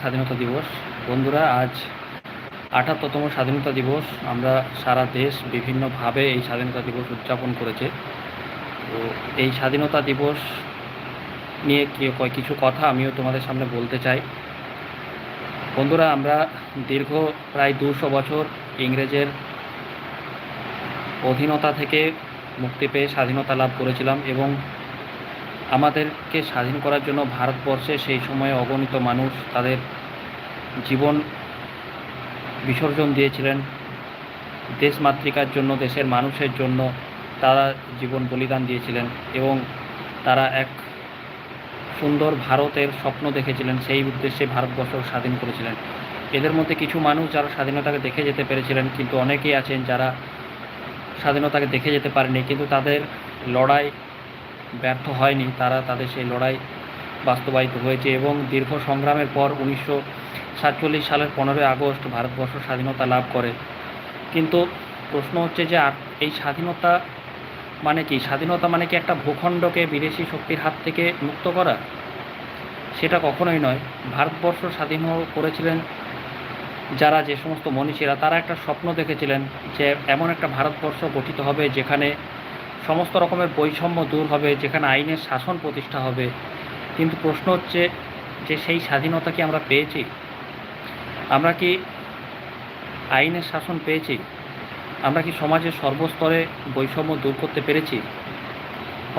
স্বাধীনতা দিবস। বন্ধুরা, আজ আটাত্তরতম স্বাধীনতা দিবস। আমরা সারা দেশ বিভিন্নভাবে এই স্বাধীনতা দিবস উদযাপন করেছে। তো এই স্বাধীনতা দিবস নিয়ে কয়- কিছু কথা আমিও তোমাদের সামনে বলতে চাই। বন্ধুরা, আমরা দীর্ঘ প্রায় দুশো বছর ইংরেজের অধীনতা থেকে মুক্তি পেয়ে স্বাধীনতা লাভ করেছিলাম এবং আমাদেরকে স্বাধীন করার জন্য ভারতবর্ষে সেই সময়ে অগণিত মানুষ তাদের জীবন বিসর্জন দিয়েছিলেন। দেশমাতৃকার জন্য, দেশের মানুষের জন্য তারা জীবন বলিদান দিয়েছিলেন এবং তারা এক সুন্দর ভারতের স্বপ্ন দেখেছিলেন, সেই উদ্দেশ্যে ভারতবর্ষ স্বাধীন করেছিলেন। এদের মধ্যে কিছু মানুষ যারা স্বাধীনতাকে দেখে যেতে পেরেছিলেন, কিন্তু অনেকেই আছেন যারা স্বাধীনতাকে দেখে যেতে পারেনি কিন্তু তাদের লড়াই ব্যর্থ হয়নি, তারা তাদের সেই লড়াই বাস্তবায়িত হয়েছে এবং দীর্ঘ সংগ্রামের পর উনিশশো সাতচল্লিশ সালের পনেরোই আগস্ট ভারতবর্ষ স্বাধীনতা লাভ করে। কিন্তু প্রশ্ন হচ্ছে যে এই স্বাধীনতা মানে কি? স্বাধীনতা মানে কি একটা ভূখণ্ডকে বিদেশি শক্তির হাত থেকে মুক্ত করা? সেটা কখনোই নয়। ভারতবর্ষ স্বাধীন করেছিলেন যারা যে সমস্ত মনীষীরা, তারা একটা স্বপ্ন দেখেছিলেন যে, এমন একটা ভারতবর্ষ গঠিত হবে যেখানে সমস্ত রকমের বৈষম্য দূর হবে, যেখানে আইনের শাসন প্রতিষ্ঠা হবে। কিন্তু প্রশ্ন হচ্ছে যে সেই স্বাধীনতা কি আমরা পেয়েছি? আমরা কি আইনের শাসন পেয়েছি? আমরা কি সমাজের সর্বস্তরে বৈষম্য দূর করতে পেরেছি?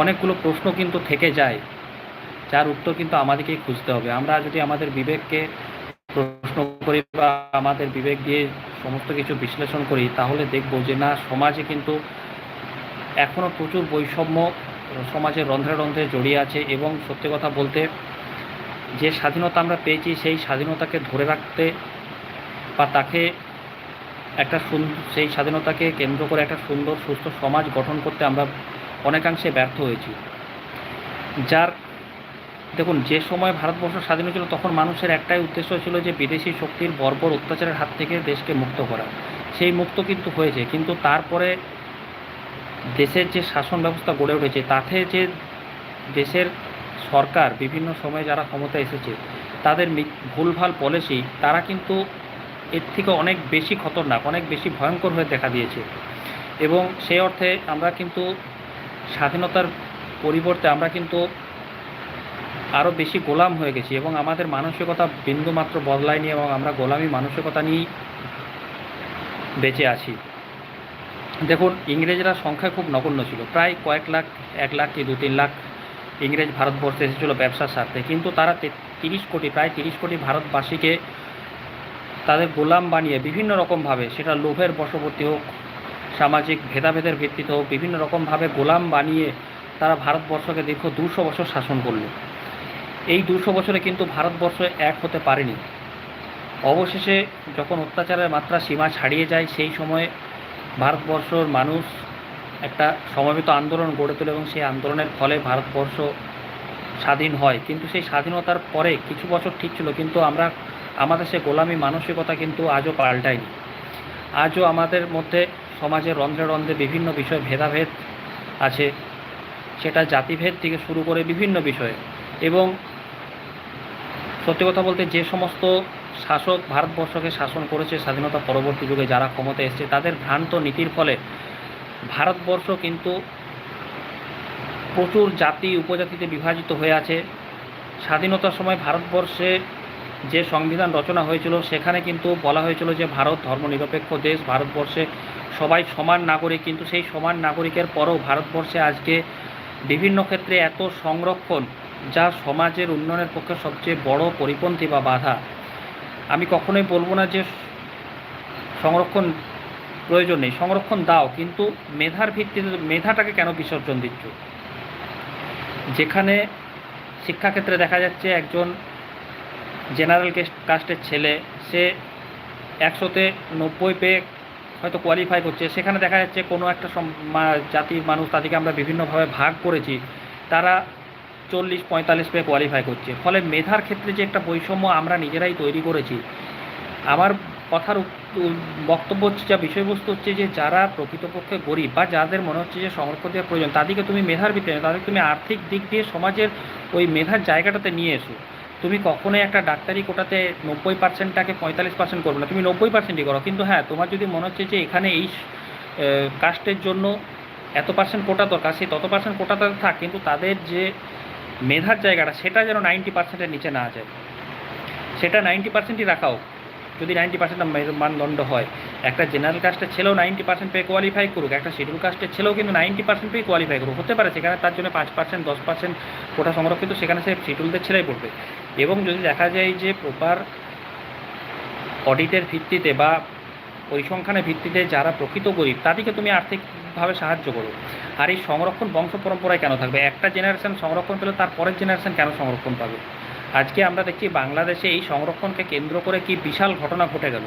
অনেকগুলো প্রশ্ন কিন্তু থেকে যায়, যার উত্তর কিন্তু আমাদেরকেই খুঁজতে হবে। আমরা যদি আমাদের বিবেককে প্রশ্ন করি বা আমাদের বিবেক দিয়ে সমস্ত কিছু বিশ্লেষণ করি, তাহলে দেখব যে না, সমাজে কিন্তু এখনও প্রচুর বৈষম্য সমাজের রন্ধ্রে রন্ধ্রে জড়িয়ে আছে এবং সত্যি কথা বলতে যে স্বাধীনতা আমরা পেয়েছি, সেই স্বাধীনতাকে ধরে রাখতে বা তাকে একটা সেই স্বাধীনতাকে কেন্দ্র করে একটা সুন্দর, সুস্থ সমাজ গঠন করতে আমরা অনেকাংশে ব্যর্থ হয়েছি। যার, দেখুন, যে সময় ভারতবর্ষ স্বাধীন ছিল তখন মানুষের একটাই উদ্দেশ্য ছিল যে বিদেশি শক্তির বর্বর অত্যাচারের হাত থেকে দেশকে মুক্ত করা। সেই মুক্ত কিন্তু হয়েছে, কিন্তু তারপরে দেশের যে শাসন ব্যবস্থা গড়ে উঠেছে, তাতে যে দেশের সরকার বিভিন্ন সময়ে যারা ক্ষমতা এসেছে, তাদের ভুলভাল পলিসি তারা কিন্তু এর থেকে অনেক বেশি খতরনাক, অনেক বেশি ভয়ঙ্কর হয়ে দেখা দিয়েছে। এবং সেই অর্থে আমরা কিন্তু স্বাধীনতার পরিবর্তে আমরা কিন্তু আরও বেশি গোলাম হয়ে গেছি এবং আমাদের মানসিকতা বিন্দুমাত্র বদলায়নি এবং আমরা গোলামি মানসিকতা নিয়েই বেঁচে আছি। দেখুন, ইংরেজরা সংখ্যায় খুব নগণ্য ছিল। প্রায় কয়েক লাখ, এক লাখ কি দু তিন লাখ ইংরেজ ভারতবর্ষে এসেছিল ব্যবসার স্বার্থে কিন্তু তারা তিরিশ কোটি, প্রায় তিরিশ কোটি ভারতবাসীকে তাদের গোলাম বানিয়ে বিভিন্ন রকমভাবে, সেটা লোভের বশবর্তী হোক, সামাজিক ভেদাভেদের ভিত্তিতে হোক, বিভিন্ন রকমভাবে গোলাম বানিয়ে তারা ভারতবর্ষকে দীর্ঘ দুশো বছর শাসন করল। এই দুশো বছরে কিন্তু ভারতবর্ষ এক হতে পারেনি। অবশেষে যখন অত্যাচারের মাত্রা সীমা ছাড়িয়ে যায়, সেই সময় ভারতবর্ষর মানুষ একটা সমবেত আন্দোলন গড়ে তোলে এবং সেই আন্দোলনের ফলে ভারতবর্ষ স্বাধীন হয়। কিন্তু সেই স্বাধীনতার পরে কিছু বছর ঠিক ছিল, কিন্তু আমরা, আমাদের সে গোলামী মানসিকতা কিন্তু আজও পাল্টায়নি। আজও আমাদের মধ্যে সমাজের রন্ধ্রে রন্ধ্রে বিভিন্ন বিষয় ভেদাভেদ আছে। সেটা জাতিভেদ থেকে শুরু করে বিভিন্ন বিষয়ে। এবং সত্যি কথা বলতে যে সমস্ত শাসক ভারতবর্ষকে শাসন করেছে স্বাধীনতা পরবর্তী যুগে যারা ক্ষমতা এসেছে, তাদের ভ্রান্ত নীতির ফলে ভারতবর্ষ কিন্তু প্রচুর জাতি উপজাতিতে বিভাজিত হয়ে আছে। স্বাধীনতার সময় ভারতবর্ষে যে সংবিধান রচনা হয়েছিল, সেখানে কিন্তু বলা হয়েছিল যে ভারত ধর্মনিরপেক্ষ দেশ, ভারতবর্ষে সবাই সমান নাগরিক, কিন্তু সেই সমান নাগরিকের পরও ভারতবর্ষে আজকে বিভিন্ন ক্ষেত্রে এত সংরক্ষণ যা সমাজের উন্নয়নের পক্ষে সবচেয়ে বড় পরিপন্থী বা বাধা। আমি কখনোই বলব না যে সংরক্ষণ প্রয়োজন নেই। সংরক্ষণ দাও, কিন্তু মেধার ভিত্তিতে মেধাটাকে কেন বিসর্জন দিচ্ছ? যেখানে শিক্ষাক্ষেত্রে দেখা যাচ্ছে একজন জেনারেল কাস্টের ছেলে, সে একশোতে নব্বই পেয়ে হয়তো কোয়ালিফাই করছে। সেখানে দেখা যাচ্ছে কোনো একটা জাতির মানুষ তাদেরকে আমরা বিভিন্নভাবে ভাগ করেছি। তারা চল্লিশ পঁয়তাল্লিশ পেয়ে কোয়ালিফাই করছে। ফলে মেধার ক্ষেত্রে যে একটা বৈষম্য আমরা নিজেরাই তৈরি করেছি। আমার কথার বক্তব্য হচ্ছে, যা বিষয়বস্তু হচ্ছে যে যারা প্রকৃতপক্ষে গরিব বা যাদের মনে হচ্ছে যে সংরক্ষণ দেওয়ার প্রয়োজন, তাদেরকে তুমি মেধার ভিত্তিতে তাদেরকে তুমি আর্থিক দিক দিয়ে সমাজের ওই মেধার জায়গাটাতে নিয়ে এসো। তুমি কখনোই একটা ডাক্তারি কোটাতে নব্বই পার্সেন্টটাকে পঁয়তাল্লিশ পার্সেন্ট করবে না। তুমি নব্বই পার্সেন্টই করো। কিন্তু হ্যাঁ তোমার যদি মনে হচ্ছে যে এখানে এই কাস্টের জন্য এত পার্সেন্ট কোটা দরকার সেই তত পার্সেন্ট কোটাতে থাক, কিন্তু তাদের যে মেধার জায়গাটা, সেটা যেন নাইনটি পার্সেন্টের নিচে না যায়। সেটা নাইনটি পার্সেন্টই রাখাও। যদি নাইনটি পার্সেন্ট মানদণ্ড হয়, একটা জেনারেল কাস্টের ছেলেও নাইনটি পার্সেন্ট পেয়ে কোয়ালিফাই করুক, একটা শিডিউল কাস্টের ছেলেও কিন্তু নাইনটি পার্সেন্ট পেয়ে কোয়ালিফাই করুক। হতে পারে, সেখানে তার জন্য পাঁচ পার্সেন্ট দশ পার্সেন্ট কোটা সংরক্ষিত সেখানে সে শিডিউলদের ছেলেই পড়বে। এবং যদি দেখা যায় যে প্রপার অডিটের ভিত্তিতে বা পরিসংখ্যানের ভিত্তিতে যারা প্রকৃত গরিব, তাদেরকে তুমি আর্থিকভাবে সাহায্য করুক। আর এই সংরক্ষণ বংশ পরম্পরায় কেন থাকবে? একটা জেনারেশন সংরক্ষণ পেলে তার পরের জেনারেশন কেন সংরক্ষণ পাবে? আজকে আমরা দেখছি বাংলাদেশে এই সংরক্ষণকে কেন্দ্র করে কি বিশাল ঘটনা ঘটে গেল।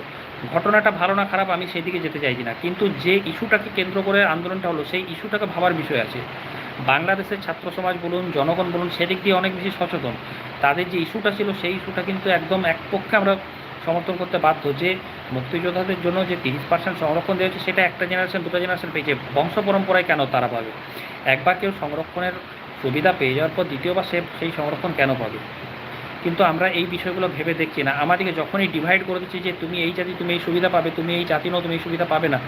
ঘটনাটা ভালো না খারাপ আমি সেদিকে যেতে চাইছি না। কিন্তু যে ইস্যুটাকে কেন্দ্র করে আন্দোলনটা হলো, সেই ইস্যুটাকে ভাবার বিষয় আছে। বাংলাদেশের ছাত্র সমাজ বলুন, জনগণ বলুন সেদিক দিয়ে অনেক বেশি সচেতন। তাদের যে ইস্যুটা ছিল, সেই ইস্যুটা কিন্তু একদম এক পক্ষে আমরা সমর্থন করতে বাধ্য যে মুক্তিযোদ্ধাদের জন্য যে তিরিশ পার্সেন্ট সংরক্ষণ দেওয়া হচ্ছে সেটা একটা জেনারেশন দুটো জেনারেশন পেয়েছে। বংশ পরম্পরায় কেন তারা পাবে? একবার কেউ সংরক্ষণের সুবিধা পেয়ে যাওয়ার পর দ্বিতীয়বার সে সেই সংরক্ষণ কেন পাবে? কিন্তু আমরা এই বিষয়গুলো ভেবে দেখছি না। আমাদেরকে যখনই ডিভাইড করে দিচ্ছি যে তুমি এই জাতি, তুমি এই সুবিধা পাবে, তুমি এই জাতি নও, তুমি এই সুবিধা পাবে না।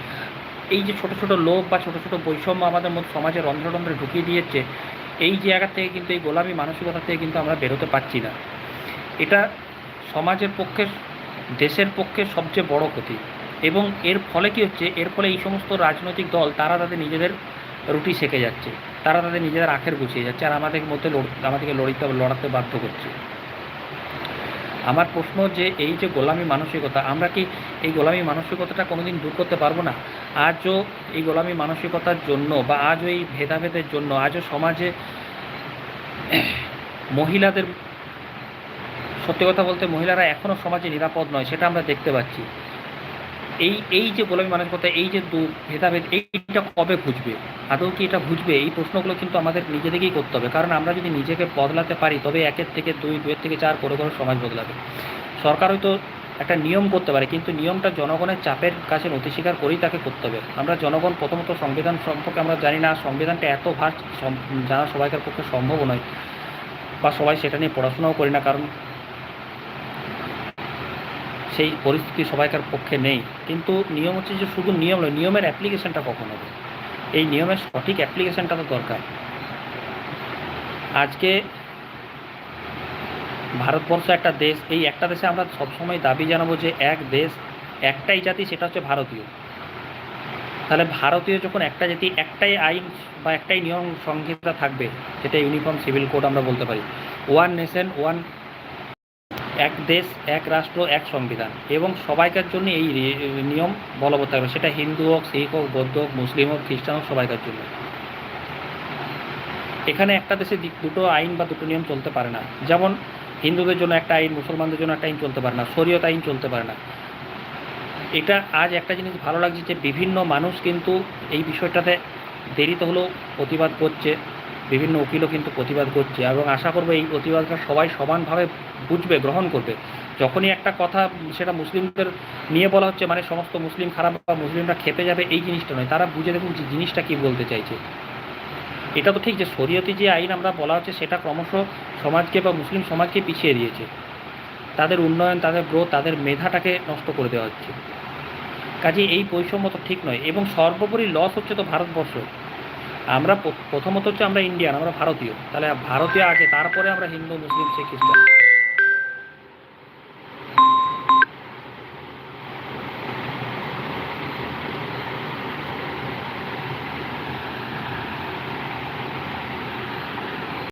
এই যে ছোট ছোট লোভ বা ছোট ছোট বৈষম্য আমাদের মধ্যে সমাজে রন্ধ্ররন্ধ্রে ঢুকিয়ে দিয়েছে, এই জায়গা থেকে কিন্তু, এই গোলামী মানসিকতা থেকে কিন্তু আমরা বেরোতে পারছি না। এটা সমাজের পক্ষে দেশের পক্ষে সবচেয়ে বড় ক্ষতি। এবং এর ফলে কি হচ্ছে? এর ফলে এই সমস্ত রাজনৈতিক দল, তারা তাদের নিজেদের রুটি সেকে যাচ্ছে। তারা তাদের নিজেদের আখের গুছিয়ে যাচ্ছে আর আমাদের মধ্যে আমাদেরকে লড়িতে, লড়াতে বাধ্য করছে। আমার প্রশ্ন যে এই যে গোলামী মানসিকতা, আমরা কি এই গোলামি মানসিকতাটা কোনোদিন দূর করতে পারব না? আজও এই গোলামী মানসিকতার জন্য বা আজও এই ভেদাভেদের জন্য, আজও সমাজে মহিলাদের সত্যি কথা বলতে মহিলারা এখনও সমাজে নিরাপদ নয়, সেটা আমরা দেখতে পাচ্ছি। এই এই যে গোলামী মানসিকতা এই যে দু ভেদাভেদ, এইটা কবে বুঝবে আদৌ কি এটা বুঝবে এই প্রশ্নগুলো কিন্তু আমাদের নিজেদেরকেই করতে হবে। কারণ আমরা যদি নিজেকে বদলাতে পারি, তবে একের থেকে দুই দুয়ের থেকে চার করে করে সমাজ বদলাবে। সরকার হয়তো একটা নিয়ম করতে পারে, কিন্তু নিয়মটা জনগণের চাপের কাছে নথি স্বীকার করেই তাকে করতে হবে। আমরা জনগণ প্রথমত সংবিধান সম্পর্কে আমরা জানি না, সংবিধানটা এত ভাগ জানা সবাইকার পক্ষে সম্ভব নয়, বা সবাই সেটা নিয়ে পড়াশোনাও করি না, কারণ সেই পরিস্থিতি সবাইকার পক্ষে নেই। কিন্তু নিয়ম হচ্ছে যে শুধু নিয়ম নয়, নিয়মের অ্যাপ্লিকেশনটা কখন হবে? এই নিয়মের সঠিক অ্যাপ্লিকেশনটা তো দরকার। আজকে ভারতবর্ষ একটা দেশ, এই একটা দেশে আমরা সবসময় দাবি জানাব যে এক দেশ একটাই জাতি, সেটা হচ্ছে ভারতীয়। তাহলে ভারতীয় যখন একটা জাতি, একটাই আইন বা একটাই নিয়ম সংহিতা থাকবে, যেটা ইউনিফর্ম সিভিল কোড আমরা বলতে পারি। ওয়ান নেশন ওয়ান এক দেশ, এক রাষ্ট্র, এক সংবিধান এবং সবাইকার জন্য এই নিয়ম বলবৎ থাকবে। সেটা হিন্দু হোক, শিখ হোক, বৌদ্ধ হোক, মুসলিম হোক, খ্রিস্টান হোক, সবাইকার জন্য। এখানে একটা দেশে দুটো আইন বা দুটো নিয়ম চলতে পারে না। যেমন হিন্দুদের জন্য একটা আইন, মুসলমানদের জন্য একটা আইন চলতে পারে না। শরীয়ত আইন চলতে পারে না। এটা আজ একটা জিনিস ভালো লাগছে যে বিভিন্ন মানুষ কিন্তু এই বিষয়টাতে দেরিতে হলেও প্রতিবাদ করছে। বিভিন্ন উকিলও কিন্তু প্রতিবাদ করছে এবং আশা করব এই প্রতিবাদটা সবাই সমানভাবে বুঝবে, গ্রহণ করবে। যখনই একটা কথা সেটা মুসলিমদের নিয়ে বলা হচ্ছে মানে সমস্ত মুসলিম খারাপ বা মুসলিমরা খেপে যাবে, এই জিনিসটা নয়। তারা বুঝে দেখুন যে জিনিসটা কী বলতে চাইছে। এটা তো ঠিক যে শরীয়তি যে আইন আমরা বলা হচ্ছে, সেটা ক্রমশ সমাজকে বা মুসলিম সমাজকে পিছিয়ে দিয়েছে। তাদের উন্নয়ন, তাদের গ্রোথ তাদের মেধাটাকে নষ্ট করে দেওয়া হচ্ছে। কাজে এই বৈষম্য তো ঠিক নয়। এবং সর্বোপরি লস হচ্ছে তো ভারতবর্ষ। আমরা প্রথমত হচ্ছে আমরা ইন্ডিয়ান, আমরা ভারতীয়। তাহলে ভারতীয় আছে তারপরে আমরা হিন্দু, মুসলিম, শিখ, খ্রিস্টান।